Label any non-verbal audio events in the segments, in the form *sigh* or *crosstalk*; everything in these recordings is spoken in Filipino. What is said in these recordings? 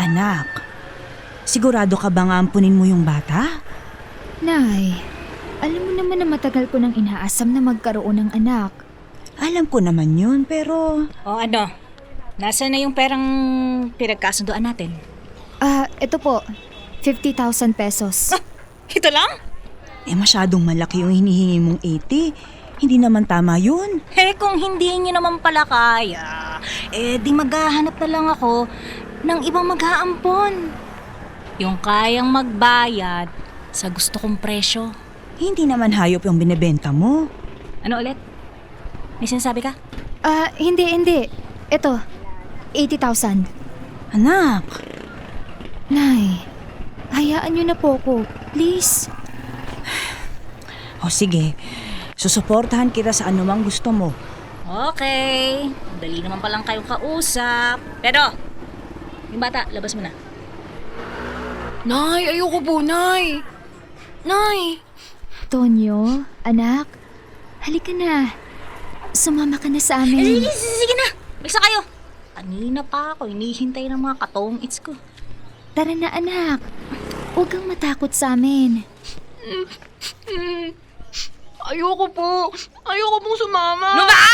Anak, sigurado ka ba nga ampunin mo yung bata? Nay, alam mo naman na matagal ko nang inaasam na magkaroon ng anak. Alam ko naman yun, pero O ano? Nasaan na yung perang pinagkasunduan natin? Ah, ito po. 50,000 pesos. Ito lang? eh masyadong malaki yung hinihingi mong 80. Hindi naman tama yun. Eh kung hindi nyo naman pala kaya, eh di maghahanap na lang ako ng ibang mag-aampon. Yung kayang magbayad sa gusto kong presyo. Hindi naman hayop yung binebenta mo. Ano ulit? May sinasabi ka? Ah, hindi, hindi. Ito, 80,000. Anak, Nay, hayaan niyo na po ko. Please. *sighs* o sige, susuportahan kita sa anumang gusto mo. Okay. Dali naman palang kayong kausap. Pero, yung bata, labas mo na. Nay, ayoko po, Nay. Nay. Tonyo, anak, halika na. Sumama ka na sa sige, amin. sige, sige na. Bisa kayo. Kanina pa ako, hinihintay ng mga katong its ko. Tara na, anak. Huwag kang matakot sa amin. Ayoko po. Ayoko pong sumama. Ano ba?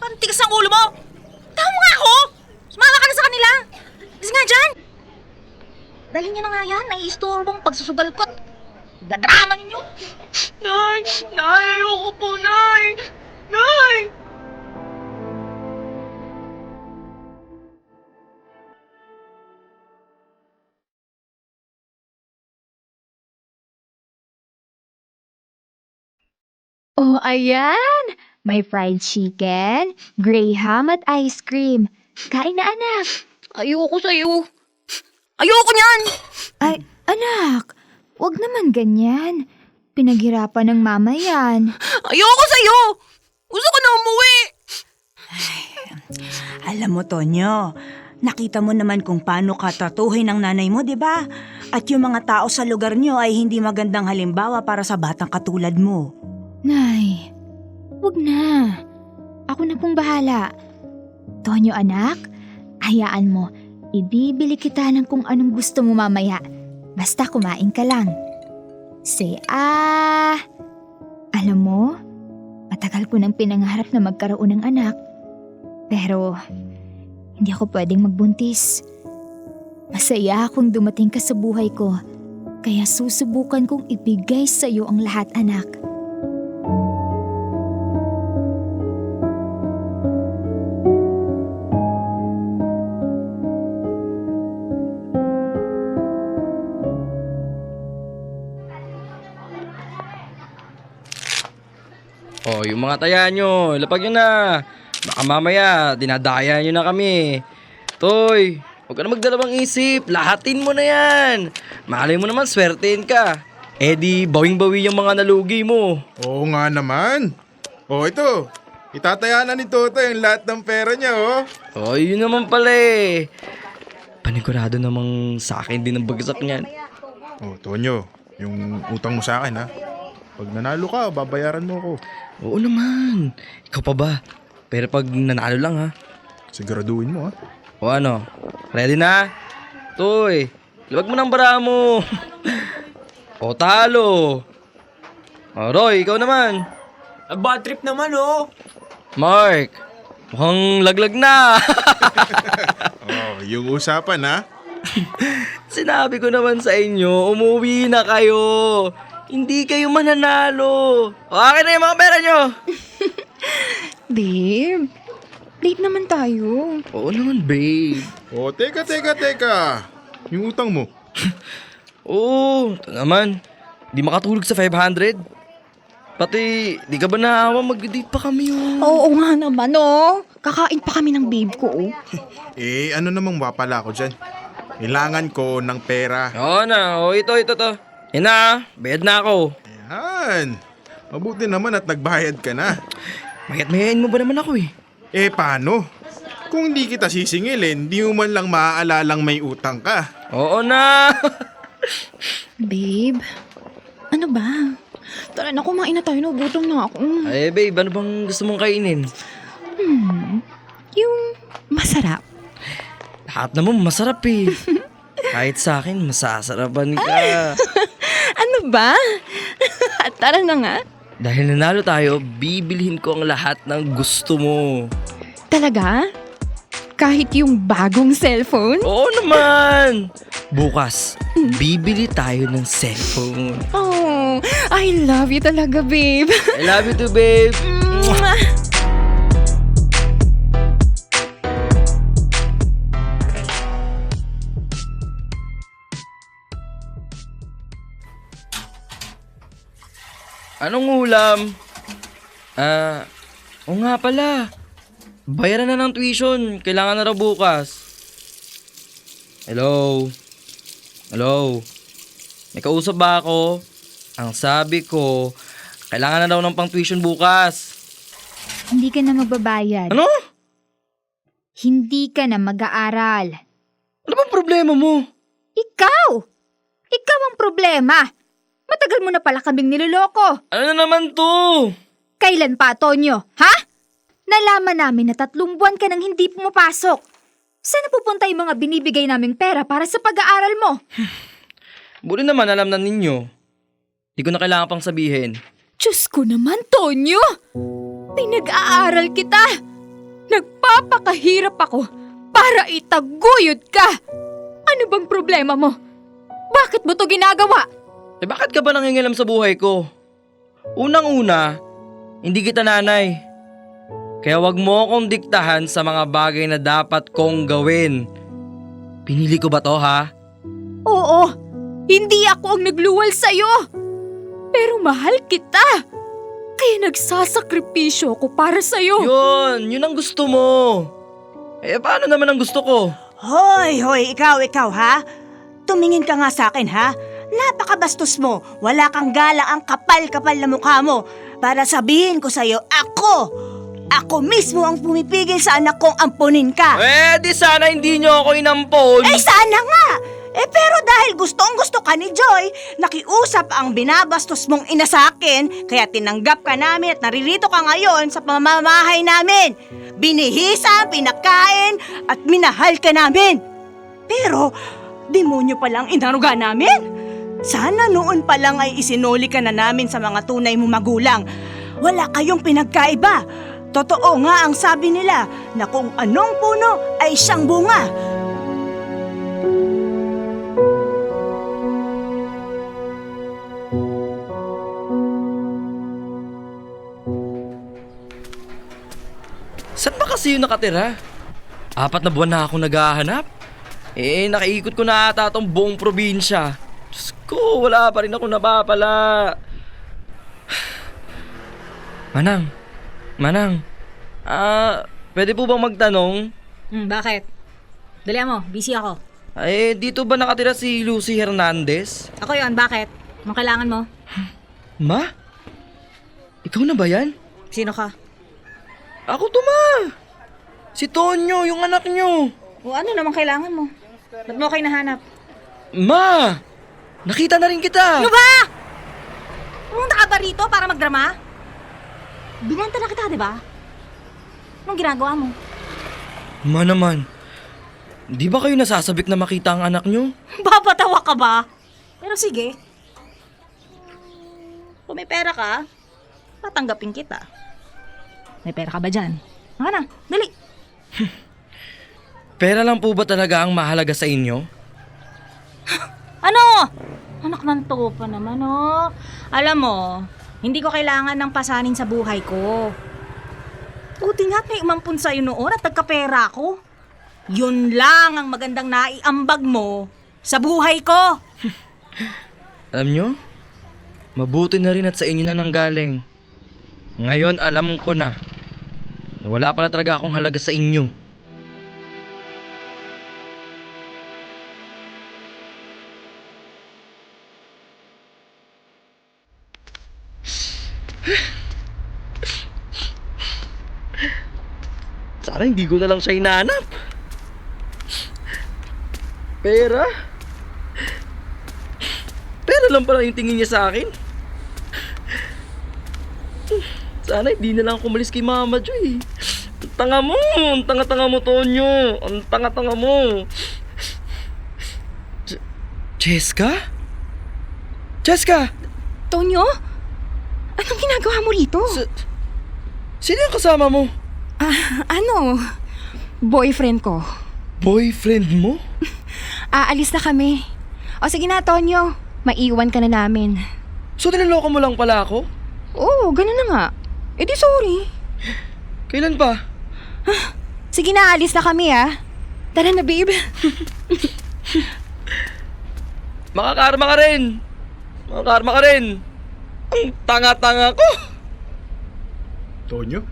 Parang tigas ang ulo mo. Tama mo nga ako. Ka sa kanila. Kasi nga dyan. Dali niyo na nga yan. Naiistorbong pagsusugal ko. Dadrama ninyo. Nay, Nay, ayoko po, Nay. Nay. Oh, ayan! May fried chicken, graham at ice cream. Kain na, anak. Ayoko sa'yo. Ayoko niyan. Ay, anak! Huwag naman ganyan. Pinaghirapan ng mama yan. Ayoko sa'yo. Gusto ko na umuwi. Alam mo, Tonyo, nakita mo naman kung paano ka tratuhin ng nanay mo, di ba? At yung mga tao sa lugar nyo ay hindi magandang halimbawa para sa batang katulad mo. Nay, wag na. Ako na pong bahala. Tonyo anak, hayaan mo. Ibibili kita ng kung anong gusto mo mamaya. Basta kumain ka lang. Say ah. Alam mo, matagal ko nang pinangarap na magkaroon ng anak. Pero, hindi ako pwedeng magbuntis. Masaya akong dumating ka sa buhay ko. Kaya susubukan kong ibigay sa iyo ang lahat anak. Oh, yung mga taya nyo, lapag nyo na. Baka mamaya, dinadaya nyo na kami. Toy, huwag ka na magdalawang isip. Lahatin mo na yan. Malay mo naman, swertein ka. Eh di, bawing-bawi yung mga nalugi mo. Oo nga naman. Oh, ito. Itataya na ni Toto yung lahat ng pera niya, oh. Oh, yun naman pala eh. Panigurado namang sa akin din ang bagsak niyan. Oh, Tonyo, yung utang mo sa akin, ha? Pag nanalo ka, babayaran mo ako. Oo naman. Ikaw pa ba? Pero pag nanalo lang ha. Siguraduhin mo, ha? O ano, ready na? Toy, labag mo ng bara mo. *laughs* o talo. O Roy, ikaw naman. Bad trip naman oh. Mark, mukhang laglag na. *laughs* Oh, yung usapan, ha? Sinabi ko naman sa inyo, umuwi na kayo. Hindi kayo mananalo. O akin na yung mga pera nyo. *laughs* Babe, late naman tayo. Oo naman, babe. Oh, teka, teka, teka. Yung utang mo. *laughs* Oo, ito naman. Di makatulog sa 500. Pati, di ka ba naawa mag-date pa kami oh. Oo nga naman, oh. Kakain pa kami ng babe ko, oh. *laughs* Eh, ano namang wapala ko dyan? Kailangan ko ng pera. Oo na, o ito, ito, to. Yan na, bayad na ako. Yan. Mabuti naman at nagbayad ka na. Mayat-mayain mo ba naman ako eh? Eh, paano? Kung hindi kita sisingilin, di mo man lang maaalalang may utang ka. Oo na. *laughs* Babe, ano ba? Tara na, kumain na tayo. Nagutom na ako. Ay, babe, ano bang gusto mong kainin? Yung masarap. Lahat naman masarap eh. *laughs* Kahit sa akin, masasarapan ka. Ba? *laughs* Tara na nga. Dahil nanalo tayo, bibilhin ko ang lahat ng gusto mo. Talaga? Kahit yung bagong cellphone? Oo naman! *laughs* Bukas, bibili tayo ng cellphone. Oh, I love you talaga, babe. I love you too, babe. *laughs* Mwah. Anong ulam? Ah, o nga pala. Bayaran na ng tuition. Kailangan na raw bukas. Hello? Hello? May kausap ba ako? Ang sabi ko, kailangan na daw ng pang tuition bukas. Hindi ka na magbabayad. Ano? Hindi ka na mag-aaral. Ano bang problema mo? Ikaw! Ikaw ang problema! Matagal mo na pala kaming niloloko. Ano na naman to? Kailan pa, Tonyo? Ha? Nalaman namin na tatlong buwan ka nang hindi pumapasok. Saan pupunta yung mga binibigay naming pera para sa pag-aaral mo? *sighs* Buti naman alam na ninyo. Di ko na kailangan pang sabihin. Diyos ko naman, Tonyo! Pinag-aaral kita! Nagpapakahirap ako para itaguyod ka! Ano bang problema mo? Bakit mo to ginagawa? Eh bakit ka ba nangingilam sa buhay ko? Unang-una, hindi kita nanay. Kaya wag mo akong diktahan sa mga bagay na dapat kong gawin. Pinili ko ba to ha? Oo, hindi ako ang nagluwal sa'yo. Pero mahal kita. Kaya nagsasakripisyo ko para sa'yo. Yun, yun ang gusto mo. Eh paano naman ang gusto ko? Hoy, hoy, ikaw, ikaw ha? Tumingin ka nga sa akin ha? Napakabastos mo. Wala kang gala ang kapal-kapal na mukha mo. Para sabihin ko sa'yo, ako! Ako mismo ang pumipigil sa anak kong ampunin ka. Eh di sana hindi nyo ako inampon. Eh sana nga! Eh pero dahil gustong gusto ka ni Joy, nakiusap ang binabastos mong ina sa akin, kaya tinanggap ka namin at naririto ka ngayon sa pamamahay namin. Binihisa, pinakain, at minahal ka namin. Pero, demonyo palang inaruga namin. Sana noon pa lang ay isinuli ka na namin sa mga tunay mo magulang. Wala kayong pinagkaiba. Totoo nga ang sabi nila na kung anong puno ay siyang bunga. Saan ba kasi yung nakatira? Apat na buwan na ako naghahanap. Eh, nakaikot ko na ata tong buong probinsya. Diyos ko, wala pa rin ako napapala. Manang, Manang, ah, pwede po bang magtanong? Hmm, bakit? Dali mo, busy ako. Eh, dito ba nakatira si Lucy Hernandez? Ako yon, bakit? Anong kailangan mo? Ma? Ikaw na ba yan? Sino ka? Ako to, ma! Si Tonyo, yung anak nyo. O ano naman kailangan mo? Ba't mo kayo nahanap? Ma! Nakita na rin kita! Ano ba? Pumunta ka ba rito para magdrama? Binanta na kita, di ba? Anong ginagawa mo? Ma naman, di ba kayo nasasabik na makita ang anak nyo? *laughs* Babatawa ka ba? Pero sige. Kung may pera ka, tatanggapin kita. May pera ka ba dyan? Mga na, dali. *laughs* Pera lang po ba talaga ang mahalaga sa inyo? *laughs* Ano? Anak ng topa naman, oh. Alam mo, hindi ko kailangan ng pasanin sa buhay ko. Buti nga't may umampun sa'yo noon at nagkapera ko. Yun lang ang magandang naiambag mo sa buhay ko. *laughs* Alam nyo, mabuti na rin at sa inyo na nanggaling. Ngayon alam ko na wala pala talaga akong halaga sa inyo. Sana hindi ko na lang siya hinahanap. Pera? Pera lang pala yung tingin niya sa akin. Sana hindi na lang ako umalis kay Mama Joy. tanga mo! Ang tanga-tanga mo, Tonyo! Ang tanga-tanga mo! Cheska? Cheska! Tonyo? Anong ginagawa mo rito? S- sino yung kasama mo? Ano? Boyfriend ko. Boyfriend mo? *laughs* Aalis na kami. O sige na, Tonyo. Maiwan ka na namin. So, niloloko mo lang pala ako? Oo, ganun na nga. Eh di sorry. Kailan pa? Sige na, alis na kami ah. Tara na, babe. *laughs* Makakarma ka rin! Makakarma ka rin! Ang tanga-tanga ko! Tonyo?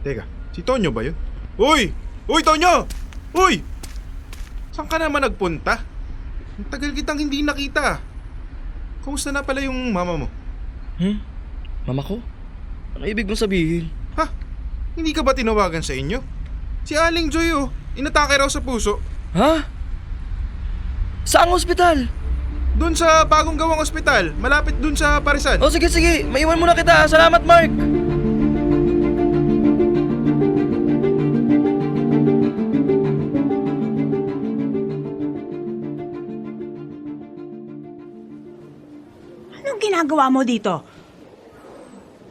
Teka, si Tonyo ba yun? Uy! Uy, Tonyo! Uy! Saan ka naman nagpunta? Ang tagal kitang hindi nakita. Kamusta na pala yung mama mo? Hmm? Mama ko? Ano ibig mong sabihin? Ha? Hindi ka ba tinawagan sa inyo? Si Aling Joy oh, inatake raw sa puso. Ha? Saang ospital? Doon sa bagong gawang ospital, malapit doon sa Parisan. O sige sige, maiwan muna kita. Salamat Mark! Ginagawa mo dito?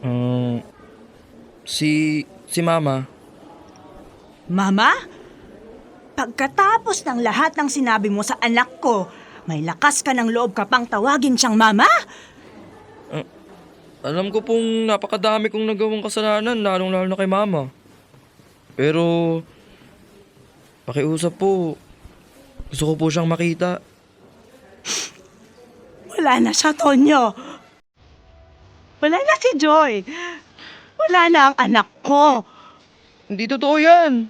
Um, si... si Mama. Mama? Pagkatapos ng lahat ng sinabi mo sa anak ko, may lakas ka ng loob ka pang tawagin siyang mama? Alam ko pong napakadami kong nagawang kasalanan, lalong lalo na kay Mama. Pero... Pakiusap po. Gusto ko po siyang makita. Wala na siya, Tonyo. Wala na si Joy. Wala na ang anak ko. Hindi totoo yan.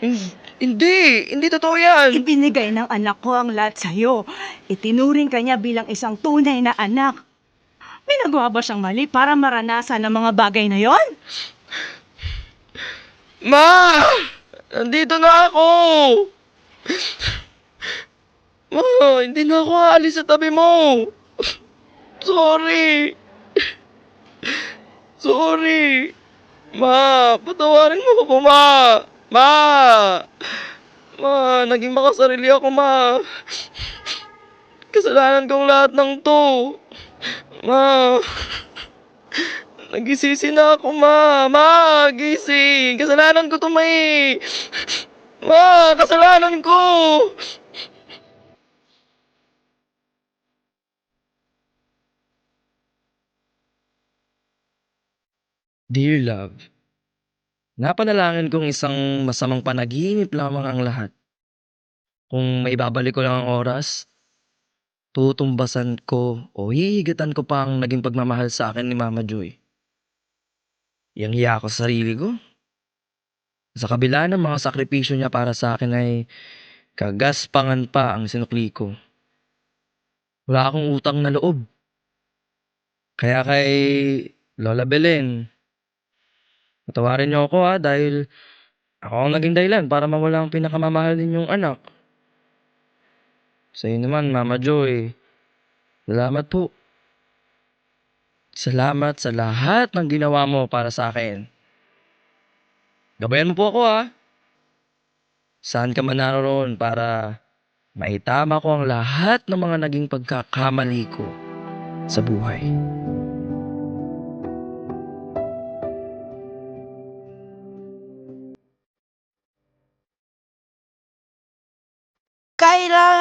Hin- Hindi, hindi totoo yan. Ibinigay ng anak ko ang lahat sa'yo. Itinuring ka niya bilang isang tunay na anak. May nagawa ba siyang mali para maranasan ang mga bagay na yon? Ma! Nandito na ako! Ma, hindi na ako aalis sa tabi mo. Sorry. Sorry. Ma, patawarin mo ko, ma. Ma! Ma, naging makasarili ako, ma. Kasalanan kong lahat ng to. Ma. Nagisisi na ako, ma. Ma, gising. Kasalanan ko to, ma eh. Ma, kasalanan ko. Dear love, napanalangin kong isang masamang panaginip lamang ang lahat. Kung may babalik ko lang ang oras, tutumbasan ko o hihigatan ko pa ang naging pagmamahal sa akin ni Mama Joy. Yang hiya ako sa sarili ko. Sa kabila ng mga sakripisyo niya para sa akin ay kagaspangan pa ang sinukli ko. Wala akong utang na loob. Kaya kay Lola Belen, patawarin niyo ako ha dahil ako ang naging dahilan para mawala ang pinakamamahal ninyong anak. Sa iyo naman, Mama Joy, salamat po. Salamat sa lahat ng ginawa mo para sa akin. Gabayan mo po ako ha. Saan ka man naroon para maitama ko ang lahat ng mga naging pagkakamali ko sa buhay.